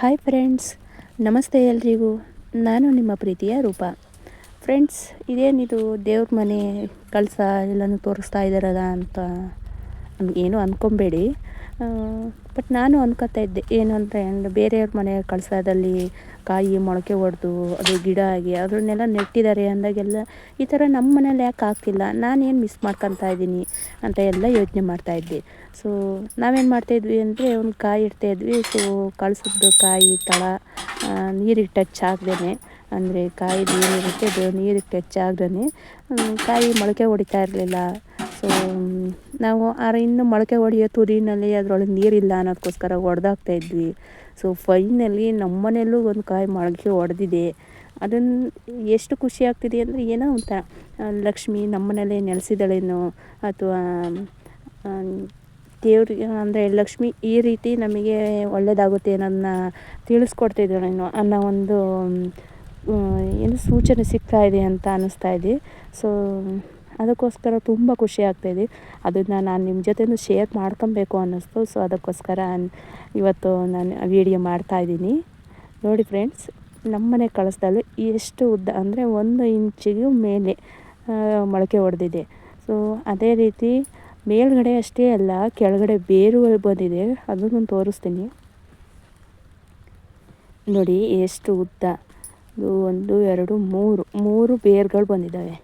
Hi friends ನಮಸ್ತೆ ಎಲ್ರಿಗೂ. ನಾನು ನಿಮ್ಮ ಪ್ರೀತಿಯ ರೂಪ. ಫ್ರೆಂಡ್ಸ್ ಇದೇನಿದು ದೇವ್ರ ಮನೆ ಕಳಸ ಎಲ್ಲನೂ ತೋರಿಸ್ತಾ ಇದ್ದಾರಲ್ಲ ಅಂತ ಏನು ಅಂದ್ಕೊಬೇಡಿ ಬಟ್ ನಾನು ಅಂದ್ಕೊತಾ ಇದ್ದೆ, ಏನು ಅಂದರೆ ಬೇರೆಯವ್ರ ಮನೆ ಕಳಸದಲ್ಲಿ ಕಾಯಿ ಮೊಳಕೆ ಹೊಡೆದು ಅದು ಗಿಡ ಆಗಿ, ಅದನ್ನೆಲ್ಲ ನೆಟ್ಟಿದ್ದಾರೆ ಅಂದಾಗೆಲ್ಲ ಈ ಥರ ನಮ್ಮ ಮನೇಲಿ ಯಾಕೆ ಆಗ್ತಿಲ್ಲ ನಾನೇನು ಮಿಸ್ ಮಾಡ್ಕೊತಾ ಇದ್ದೀನಿ ಅಂತ ಎಲ್ಲ ಯೋಚನೆ ಮಾಡ್ತಾಯಿದ್ದೆ ಸೊ ನಾವೇನು ಮಾಡ್ತಾಯಿದ್ವಿ ಅಂದರೆ ಒಂದು ಕಾಯಿ ಇಡ್ತಾಯಿದ್ವಿ ಸೊ ಕಳಿಸಿದ್ದು ಕಾಯಿ, ತಳ ನೀರಿಗೆ ಟಚ್ ಆಗದೇ ಅಂದರೆ ಕಾಯಿ ನೀರಿರುತ್ತೆ ಅದು ನೀರಿಗೆ ಟಚ್ ಆಗದೇ ಕಾಯಿ ಮೊಳಕೆ ಹೊಡಿತಾ ಇರಲಿಲ್ಲ. ಸೊ ನಾವು ಆದರೆ ಇನ್ನು ಮೊಳಕೆ ಹೊಡೆಯೋ ತುರಿನಲ್ಲಿ ಅದರೊಳಗೆ ನೀರಿಲ್ಲ ಅನ್ನೋದಕ್ಕೋಸ್ಕರ ಒಡೆದಾಕ್ತಾ ಇದ್ವಿ. ಸೊ ಫೈನಲಿ ನಮ್ಮ ಮನೆಯಲ್ಲೂ ಒಂದು ಕಾಯಿ ಮೊಳಕೆ ಒಡೆದಿದೆ. ಅದನ್ನು ಎಷ್ಟು ಖುಷಿ ಆಗ್ತಿದೆ ಅಂದರೆ ಏನೋ ಒಂಥರ ಲಕ್ಷ್ಮಿ ನಮ್ಮ ಮನೇಲೇ ನೆಲೆಸಿದಳೇನೋ ಅಥವಾ ದೇವ್ರ, ಅಂದರೆ ಲಕ್ಷ್ಮಿ ಈ ರೀತಿ ನಮಗೆ ಒಳ್ಳೆಯದಾಗುತ್ತೆ ಅನ್ನೋದನ್ನ ತಿಳಿಸ್ಕೊಡ್ತಿದ್ದಾಳೇನೋ ಅನ್ನೋ ಒಂದು ಏನು ಸೂಚನೆ ಸಿಗ್ತಾ ಇದೆ ಅಂತ ಅನ್ನಿಸ್ತಾ ಇದೆ. ಸೊ ಅದಕ್ಕೋಸ್ಕರ ತುಂಬ ಖುಷಿ ಆಗ್ತಾಯಿದೆ ಅದನ್ನು ನಾನು ನಿಮ್ಮ ಜೊತೆನೂ ಶೇರ್ ಮಾಡ್ಕೊಬೇಕು ಅನ್ನಿಸ್ತು. ಸೊ ಅದಕ್ಕೋಸ್ಕರ ಇವತ್ತು ನಾನು ವೀಡಿಯೋ ಮಾಡ್ತಾಯಿದ್ದೀನಿ ನೋಡಿ ಫ್ರೆಂಡ್ಸ್ ನಮ್ಮನೆ ಕಳಿಸ್ದಲ್ಲಿ ಎಷ್ಟು ಉದ್ದ ಅಂದರೆ ಒಂದು ಇಂಚಿಗೂ ಮೇಲೆ ಮೊಳಕೆ ಹೊಡೆದಿದೆ ಸೊ ಅದೇ ರೀತಿ ಮೇಲ್ಗಡೆ ಅಷ್ಟೇ ಅಲ್ಲ, ಕೆಳಗಡೆ ಬೇರು ಬಂದಿದೆ. ಅದನ್ನು ತೋರಿಸ್ತೀನಿ. ನೋಡಿ, ಎಷ್ಟು ಉದ್ದ. ಒಂದು, ಎರಡು, ಮೂರು ಮೂರು ಬೇರುಗಳು ಬಂದಿದ್ದಾವೆ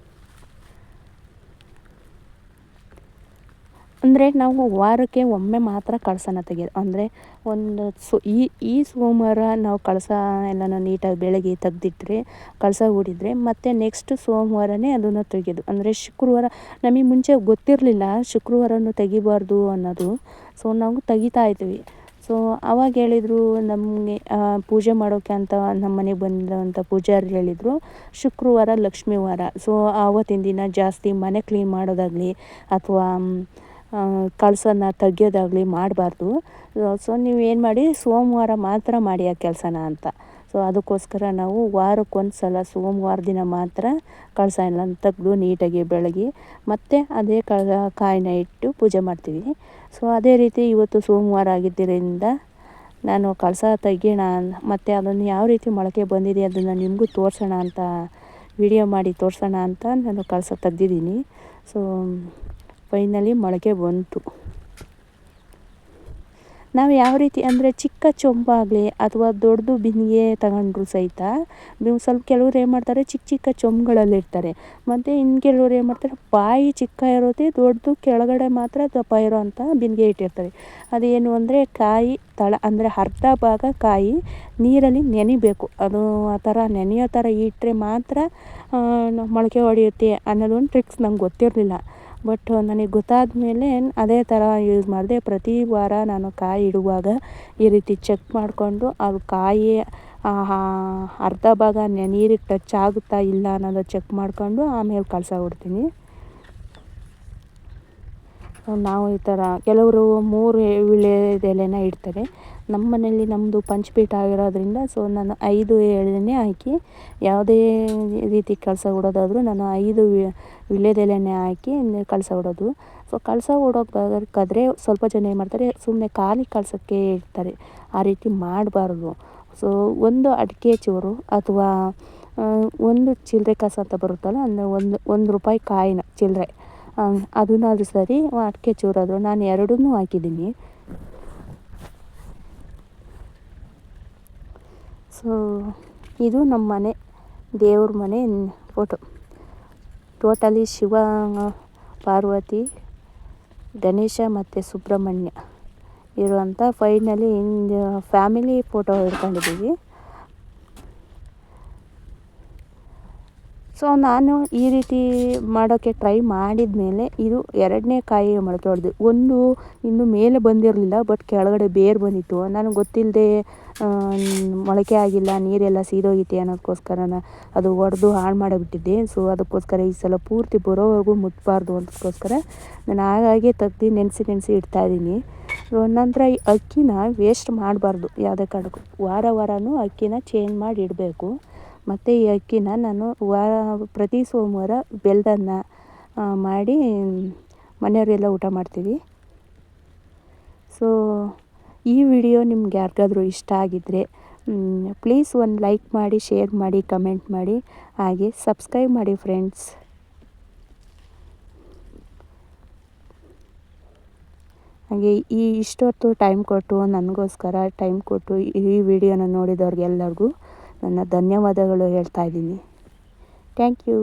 ಅಂದರೆ ನಾವು ವಾರಕ್ಕೆ ಒಮ್ಮೆ ಮಾತ್ರ ಕಳಸನ ತೆಗೆಯೋದು ಅಂದರೆ ಒಂದು ಸೊ, ಈ ಈ ಸೋಮವಾರ ನಾವು ಕಳಸ ಎಲ್ಲನೂ ನೀಟಾಗಿ ಬೆಳಗ್ಗೆ ತೆಗೆದಿಟ್ರೆ, ಕಳಸ ಹೂಡಿದರೆ ಮತ್ತು ನೆಕ್ಸ್ಟ್ ಸೋಮವಾರನೇ ಅದನ್ನು ತೆಗೆಯೋದು ಅಂದರೆ ಶುಕ್ರವಾರ ನಮಗೆ ಮುಂಚೆ ಗೊತ್ತಿರಲಿಲ್ಲ ಶುಕ್ರವಾರನೂ ತೆಗಿಬಾರ್ದು ಅನ್ನೋದು. ಸೊ ನಾವು ತೆಗಿತಾ ಇದ್ವಿ. ಸೊ ಅವಾಗ ಹೇಳಿದರು ನಮಗೆ ಪೂಜೆ ಮಾಡೋಕೆ ಅಂತ ನಮ್ಮ ಮನೆಗೆ ಬಂದಂಥ ಪೂಜಾರಿ ಹೇಳಿದರು, ಶುಕ್ರವಾರ ಲಕ್ಷ್ಮೀವಾರ. ಸೊ ಆವತ್ತಿನ ದಿನ ಜಾಸ್ತಿ ಮನೆ ಕ್ಲೀನ್ ಮಾಡೋದಾಗಲಿ ಅಥವಾ ಕಳಸನ ತೆಗೆಯೋದಾಗಲಿ ಮಾಡಬಾರ್ದು. ಸೊ ನೀವು ಏನು ಮಾಡಿ, ಸೋಮವಾರ ಮಾತ್ರ ಮಾಡಿ ಆ ಕೆಲಸನ ಅಂತ. ಸೊ ಅದಕ್ಕೋಸ್ಕರ ನಾವು ವಾರಕ್ಕೊಂದು ಸಲ ಸೋಮವಾರ ದಿನ ಮಾತ್ರ ಕಳಸ ಎಲ್ಲ ತೆಗೆದು ನೀಟಾಗಿ ಬೆಳಗ್ಗೆ ಮತ್ತು ಅದೇ ಕಳ ಕಾಯಿನ ಇಟ್ಟು ಪೂಜೆ ಮಾಡ್ತೀವಿ. ಸೊ ಅದೇ ರೀತಿ ಇವತ್ತು ಸೋಮವಾರ ಆಗಿದ್ದರಿಂದ ನಾನು ಕಳಸ ತೆಗಿಯೋಣ, ಮತ್ತು ಅದನ್ನು ಯಾವ ರೀತಿ ಮೊಳಕೆ ಬಂದಿದೆ ಅದನ್ನು ನಿಮಗೂ ತೋರಿಸೋಣ ಅಂತ, ವಿಡಿಯೋ ಮಾಡಿ ತೋರಿಸೋಣ ಅಂತ ನಾನು ಕಳಸ ತೆಗ್ದಿದ್ದೀನಿ. ಸೊ ಫೈನಲಿ ಮೊಳಕೆ ಬಂತು. ನಾವು ಯಾವ ರೀತಿ ಅಂದರೆ ಚಿಕ್ಕ ಚೊಂಬಾಗಲಿ ಅಥವಾ ದೊಡ್ಡದು ಬಿಂದಿಗೆ ತಗೊಂಡ್ರು ಸಹಿತ ಸ್ವಲ್ಪ ಕೆಲವ್ರು ಏನು ಮಾಡ್ತಾರೆ, ಚಿಕ್ಕ ಚಿಕ್ಕ ಚೊಂಬ್ಗಳಲ್ಲಿರ್ತಾರೆ. ಮತ್ತು ಇನ್ನು ಕೆಲವ್ರು ಏನು ಮಾಡ್ತಾರೆ, ಬಾಯಿ ಚಿಕ್ಕ ಇರುತ್ತೆ ದೊಡ್ಡದು, ಕೆಳಗಡೆ ಮಾತ್ರ ದಪ್ಪ ಇರೋ ಅಂಥ ಬಿಂದಿಗೆ ಇಟ್ಟಿರ್ತಾರೆ. ಅದೇನು ಅಂದರೆ ಕಾಯಿ ತಳ ಅಂದರೆ ಅರ್ಧ ಭಾಗ ಕಾಯಿ ನೀರಲ್ಲಿ ನೆನಿಬೇಕು. ಅದು ಆ ಥರ ನೆನೆಯೋ ಥರ ಇಟ್ಟರೆ ಮಾತ್ರ ಮೊಳಕೆ ಹೊಡೆಯುತ್ತೆ ಅನ್ನೋದೊಂದು ಟ್ರಿಕ್ಸ್ ನಂಗೆ ಗೊತ್ತಿರಲಿಲ್ಲ. ಬಟ್ ನನಗೆ ಗೊತ್ತಾದ ಮೇಲೆ ಅದೇ ಥರ ಯೂಸ್ ಮಾಡಿದೆ. ಪ್ರತಿ ವಾರ ನಾನು ಕಾಯಿ ಇಡುವಾಗ ಈ ರೀತಿ ಚೆಕ್ ಮಾಡಿಕೊಂಡು ಅದು ಕಾಯಿ ಅರ್ಧ ಭಾಗ ನೀರಿಗೆ ಟಚ್ ಆಗುತ್ತಾ ಇಲ್ಲ ಅನ್ನೋದು ಚೆಕ್ ಮಾಡಿಕೊಂಡು ಆಮೇಲೆ ಕಳಿಸ ಬಿಡ್ತೀನಿ ನಾವು ಈ ಥರ ಕೆಲವರು ಮೂರು ವಿಳೆದೆಲೆನ ಇಡ್ತಾರೆ. ನಮ್ಮ ಮನೆಯಲ್ಲಿ ನಮ್ಮದು ಪಂಚಪೀಠ ಆಗಿರೋದ್ರಿಂದ ಸೊ ನಾನು ಐದು ಎಳೆನೇ ಹಾಕಿ, ಯಾವುದೇ ರೀತಿ ಕಳಸ ಹೊಡೋದಾದರೂ ನಾನು ಐದು ವೀಳ್ಯದೆಲೆನೇ ಹಾಕಿ ಕಳಸ ಹೊಡೋದು ಸೊ ಕಳಸ ಹೊಡೋಕ್ಕಾದ್ರೆ ಸ್ವಲ್ಪ ಜನ ಏನು ಮಾಡ್ತಾರೆ ಸುಮ್ಮನೆ ಖಾಲಿ ಕಳಸಕ್ಕೆ ಇಡ್ತಾರೆ ಆ ರೀತಿ ಮಾಡಬಾರ್ದು. ಸೊ ಒಂದು ಅಡಿಕೆ ಚೂರು ಅಥವಾ ಒಂದು ಚಿಲ್ಲರೆ ಕಸ ಅಂತ ಬರುತ್ತಲ್ಲ, ಅಂದರೆ ಒಂದು ಒಂದು ರೂಪಾಯಿ ಕಾಯಿನ ಚಿಲ್ಲರೆ ಅದನ್ನಾದರೂ ಸರಿ, ಅಡಿಕೆ ಚೂರಾದರೂ ನಾನು ಎರಡನ್ನೂ ಹಾಕಿದ್ದೀನಿ. ಸೊ ಇದು ನಮ್ಮ ಮನೆ, ದೇವ್ರ ಮನೆ ಫೋಟೋ ಟೋಟಲಿ ಶಿವ, ಪಾರ್ವತಿ, ಗಣೇಶ ಮತ್ತು ಸುಬ್ರಹ್ಮಣ್ಯ ಇರುವಂಥ ಫೈನಲಿ ಫ್ಯಾಮಿಲಿ ಫೋಟೋ ಹಿಡ್ಕೊಂಡಿದ್ದೀವಿ. ಸೊ ನಾನು ಈ ರೀತಿ ಮಾಡೋಕ್ಕೆ ಟ್ರೈ ಮಾಡಿದ ಮೇಲೆ ಇದು ಎರಡನೇ ಕಾಯಿ ಮೊಳಕೆ ಹೊಡೆದು ಒಂದು ಇನ್ನು ಮೇಲೆ ಬಂದಿರಲಿಲ್ಲ ಬಟ್ ಕೆಳಗಡೆ ಬೇರು ಬಂದಿತ್ತು. ನನಗೆ ಗೊತ್ತಿಲ್ಲದೆ ಮೊಳಕೆ ಆಗಿಲ್ಲ, ನೀರೆಲ್ಲ ಸೀದೋಗಿತ್ತು ಅನ್ನೋದಕ್ಕೋಸ್ಕರ ಅದು ಒಡೆದು ಹಾಳು ಮಾಡಿಬಿಟ್ಟಿದ್ದೆ. ಸೊ ಅದಕ್ಕೋಸ್ಕರ ಈ ಸಲ ಪೂರ್ತಿ ಬರೋವರೆಗೂ ಮುಟ್ಬಾರ್ದು ಅದಕ್ಕೋಸ್ಕರ ನಾನು ಹಾಗಾಗಿ ತೆಗ್ದು ನೆನೆಸಿ ನೆನೆಸಿ ಇಡ್ತಾಯಿದ್ದೀನಿ ನಂತರ ಈ ಅಕ್ಕಿನ ವೇಸ್ಟ್ ಮಾಡಬಾರ್ದು ಯಾವುದೇ ಕಾರಣಕ್ಕೂ. ವಾರ ವಾರವೂ ಅಕ್ಕಿನ ಚೇಂಜ್ ಮಾಡಿ ಇಡಬೇಕು. ಮತ್ತು ಈ ಅಕ್ಕಿನ ನಾನು ವಾರ, ಪ್ರತಿ ಸೋಮವಾರ ಬೆಲ್ಲದನ್ನ ಮಾಡಿ ಮನೆಯವರೆಲ್ಲ ಊಟ ಮಾಡ್ತೀವಿ. ಸೊ ಈ ವಿಡಿಯೋ ನಿಮ್ಗೆ ಯಾರಿಗಾದ್ರೂ ಇಷ್ಟ ಆಗಿದ್ದರೆ ಪ್ಲೀಸ್ ಒಂದು ಲೈಕ್ ಮಾಡಿ ಶೇರ್ ಮಾಡಿ ಕಮೆಂಟ್ ಮಾಡಿ, ಹಾಗೆ ಸಬ್ಸ್ಕ್ರೈಬ್ ಮಾಡಿ ಫ್ರೆಂಡ್ಸ್ ಹಾಗೆ ಈ ಇಷ್ಟೊತ್ತು ಟೈಮ್ ಕೊಟ್ಟು ನನಗೋಸ್ಕರ ಟೈಮ್ ಕೊಟ್ಟು ಈ ವಿಡಿಯೋನ ನೋಡಿದವ್ರಿಗೆಲ್ಲರಿಗೂ ನನ್ನ ಧನ್ಯವಾದಗಳು ಹೇಳ್ತಾ ಇದ್ದೀನಿ. Thank you